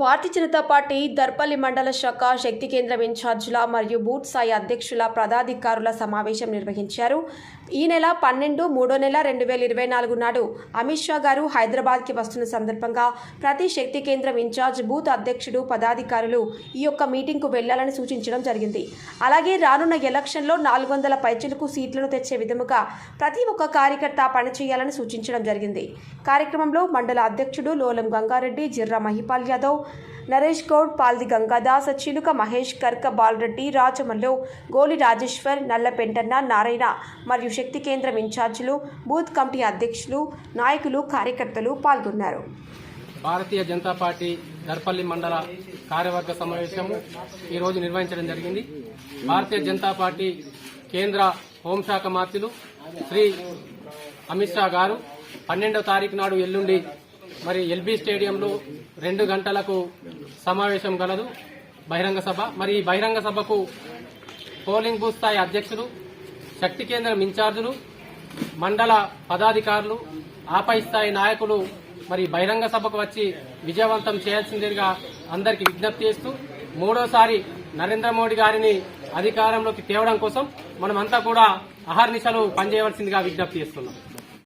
Bharatiya Janata party Darpalli మండల శాఖ శక్తి కేంద్రం ఇన్ఛార్జీల మరియు బూత్ స్థాయి అధ్యక్షుల పదాధికారుల సమావేశం నిర్వహించారు. ఈ నెల పన్నెండు మూడో నెల రెండు వేల ఇరవై నాలుగు నాడు అమిత్ షా గారు హైదరాబాద్కి వస్తున్న సందర్భంగా ప్రతి శక్తి కేంద్రం ఇన్ఛార్జ్ బూత్ అధ్యక్షుడు పదాధికారులు ఈ యొక్క మీటింగ్కు వెళ్ళాలని సూచించడం జరిగింది. అలాగే రానున్న ఎలక్షన్లో నాలుగు వందల పైచలకు సీట్లను తెచ్చే విధముగా ప్రతి ఒక్క కార్యకర్త పనిచేయాలని సూచించడం జరిగింది. కార్యక్రమంలో మండల అధ్యక్షుడు లోలం గంగారెడ్డి జిర్రా మహిపాల్ యాదవ్ నరేష్ గౌడ్ పాల్ది గంగాదాస్ చిలుక మహేష్ కర్క బాలరెడ్డి రాజమల్లు గోలి రాజేశ్వర్ నల్లపెంటన్న నారాయణ మరియు శక్తి కేంద్రం ఇన్ఛార్జీలు బూత్ కమిటీ అధ్యక్షులు నాయకులు కార్యకర్తలు పాల్గొన్నారు. భారతీయ జనతా పార్టీ దర్పల్లి మండల కార్యవర్గ సమావేశము ఈరోజు నిర్వహించడం జరిగింది. భారతీయ జనతా పార్టీ కేంద్ర హోంశాఖ మంత్రులు శ్రీ అమిత్ షా గారు పన్నెండవ తారీఖు నాడు ఎల్లుండి మరి ఎల్బీ స్టేడియంలో రెండు గంటలకు సమావేశం గలదు బహిరంగ సభ. మరి ఈ బహిరంగ సభకు పోలింగ్ బూత్ స్థాయి అధ్యక్షులు శక్తి కేంద్రం ఇన్ఛార్జులు మండల పదాధికారులు ఆపై స్థాయి నాయకులు మరి బహిరంగ సభకు వచ్చి విజయవంతం చేయాల్సిందిగా అందరికీ విజ్ఞప్తి చేస్తూ మూడోసారి నరేంద్ర మోడీ గారిని అధికారంలోకి తేవడం కోసం మనమంతా కూడా అహర్నిశలు పనిచేయవలసిందిగా విజ్ఞప్తి చేస్తున్నాం.